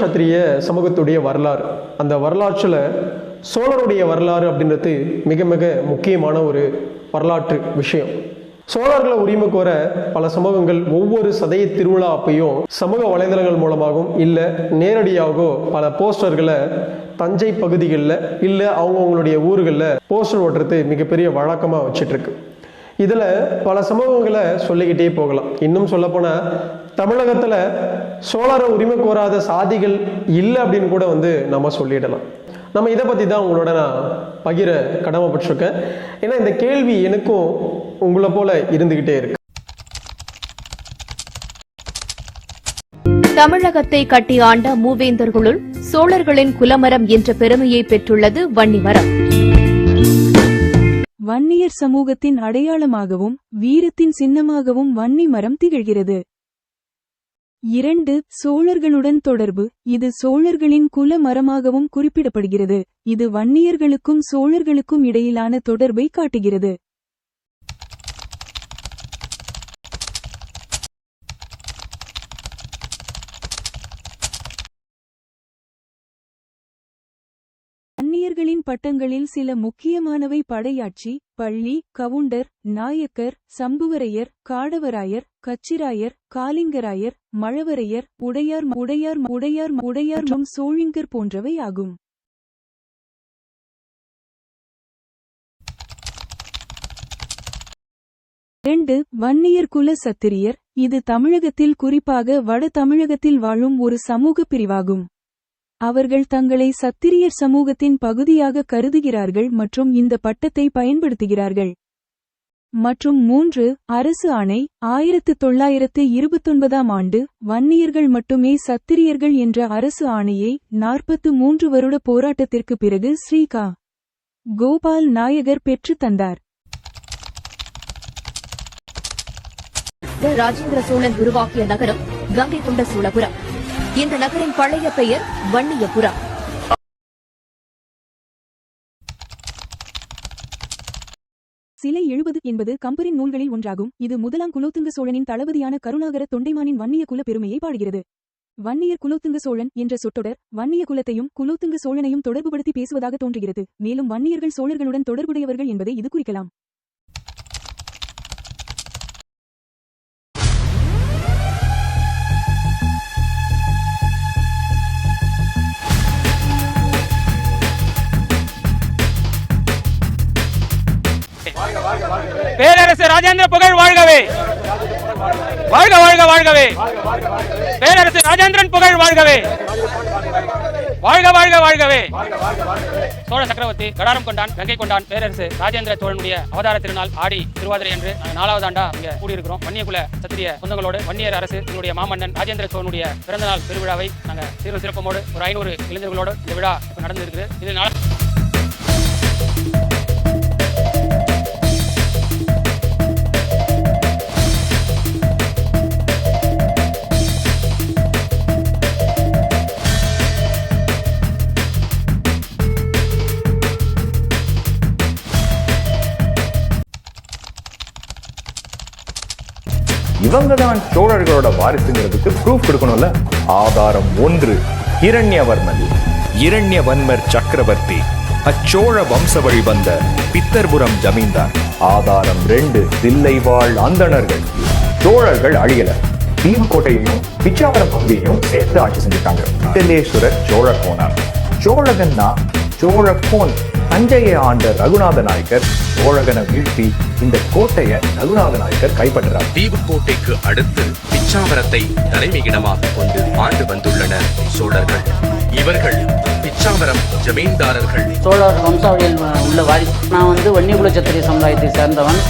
சத்திரிய சமூகத்துடைய வரலாறு. அந்த வரலாற்றில் சோழருடைய வரலாறு அப்படின்றது மிக மிக முக்கியமான ஒரு வரலாற்று விஷயம். சோழர்களை உரிமை கோர பல சமூகங்கள் ஒவ்வொரு சதய திருவிழா அப்பையும் சமூக வலைதளங்கள் மூலமாகவும் இல்லை நேரடியாகவோ பல போஸ்டர்களை தஞ்சை பகுதிகளில் இல்லை அவங்கவுங்களுடைய ஊர்களில் போஸ்டர் ஓட்டுறது மிகப்பெரிய வழக்கமாக வச்சிட்டு இருக்கு. இதில் பல சம்பவங்களை சொல்லிக்கிட்டே போகலாம். இன்னும் சொல்லப்போனால் தமிழகத்தில் சோழரை உரிமை கோராத சாதிகள் இல்லை அப்படின்னு கூட வந்து நம்ம சொல்லிடலாம். நம்ம இதை பற்றி தான் உங்களோட நான் பகிர கடமைப்பட்டிருக்கேன். ஏன்னா இந்த கேள்வி எனக்கும் உங்களை போல இருந்துக்கிட்டே இருக்கு. தமிழகத்தை கட்டி ஆண்ட மூவேந்தர்களுள் சோழர்களின் குலமரம் என்ற பெருமையை பெற்றுள்ளது வன்னிமரம். வன்னியர் சமூகத்தின் அடையாளமாகவும் வீரத்தின் சின்னமாகவும் வன்னி மரம் திகழ்கிறது. இரண்டு சோழர்களுடன் தொடர்பு. இது சோழர்களின் குல மரமாகவும் குறிப்பிடப்படுகிறது. இது வன்னியர்களுக்கும் சோழர்களுக்கும் இடையிலான தொடர்பை காட்டுகிறது. வன்னியர்களின் பட்டங்களில் சில முக்கியமானவை படையாட்சி பள்ளி கவுண்டர் நாயக்கர் சம்புவரையர் காடவராயர் கச்சிராயர் காலிங்கராயர் மழவரையர் உடையார் உடையார் உடையார் உடையார் மற்றும் சோழிங்கர் போன்றவை ஆகும். இரண்டு வன்னியர் குல சத்திரியர். இது தமிழகத்தில் குறிப்பாக வட தமிழகத்தில் வாழும் ஒரு சமூக பிரிவாகும். அவர்கள் தங்களை சத்திரியர் சமூகத்தின் பகுதியாக கருதுகிறார்கள் மற்றும் இந்த பட்டத்தை பயன்படுத்துகிறார்கள். மற்றும் மூன்று அரசு ஆணை ஆயிரத்து தொள்ளாயிரத்து இருபத்தொன்பதாம் ஆண்டு வன்னியர்கள் மட்டுமே சத்திரியர்கள் என்ற அரசு ஆணையை நாற்பத்து மூன்று வருட போராட்டத்திற்கு பிறகு ஸ்ரீகா கோபால் நாயகர் பெற்றுத் தந்தார். ராஜேந்திர சோழன் உருவாக்கிய நகரம் கங்கை கொண்ட சோழபுரம். இந்த நகரின் பழைய பெயர் வன்னியபுரம். சிலை எழுபது என்பது கம்பரின் நூல்களில் ஒன்றாகும். இது முதலாம் குலோத்துங்க சோழனின் தளபதியான கருணாகர தொண்டைமானின் வன்னிய குல பெருமையை பாடுகிறது. வன்னியர் குலோத்துங்க சோழன் என்ற சொற்றொடர் வன்னிய குலத்தையும் குலோத்துங்க சோழனையும் தொடர்புபடுத்தி பேசுவதாக தோன்றுகிறது. மேலும் வன்னியர்கள் சோழர்களுடன் தொடர்புடையவர்கள் என்பதை இது குறிக்கலாம். பேரரசு ராஜேந்திர புகழ் வாழ்கவே. வாழ்க வாழ்க வாழ்கவே. பேரரசு ராஜேந்திரன் புகழ் வாழ்கவே. வாழ்க வாழ்க வாழ்கவே. சோழ சக்கரவர்த்தி கடாரம் கொண்டான் கங்கை கொண்டான் பேரரசு ராஜேந்திர சோழனுடைய அவதார திருநாள் ஆடி திருவாதிரை என்று நாலாவது ஆண்டா இங்க கூடியிருக்கிறோம். வன்னியகுல சத்திரிய சொந்தங்களோடு வன்னியர் அரசு என்னுடைய மாமன்னன் ராஜேந்திர சோழனுடைய பிறந்தநாள் பெருவிழாவை நாங்க சீரும் சிறப்பமோடு ஒரு ஐநூறு இளைஞர்களோடு இந்த விழா நடந்திருக்கு இது இவங்க தான் சோழர்களோட வாரிசுங்கிறதுக்கு ப்ரூஃப் கொடுக்கணும்ல? ஆதாரம் ஒன்று இரண்யவர்மன் இரண்யவன்மர் சக்கரவர்த்தி அச்சோழ வம்ச வழி வந்த பித்தர்புரம் ஜமீன்தார். ஆதாரம் ரெண்டு தில்லைவாழ் அந்தணர்கள். சோழர்கள் அழியல. தீவுக்கோட்டையையும் பிச்சாவரம் பகுதியையும் சேர்த்து ஆட்சி செஞ்சுட்டாங்க. சோழ கோனார் சோழகன்னா சோழகோன் தஞ்சையை ஆண்ட ரகுநாத நாயக்கர் சோழகனை வீழ்த்தி இந்த கோட்டையை ரகுநாத நாயக்கர் கைப்பற்றுறார். தீவுக்கோட்டைக்கு அடுத்து பிச்சாவரத்தை தலைமையிடமாக கொண்டு ஆண்டு வந்துள்ளனர் சோழர்கள். இவர்கள் பிச்சாவரம் ஜமீன்தாரர்கள். சோழர் வம்சாவளியில் உள்ள வாரிசு. நான் வந்து வன்னியகுல சத்திரிய சமுதாயத்தை சேர்ந்தவன்.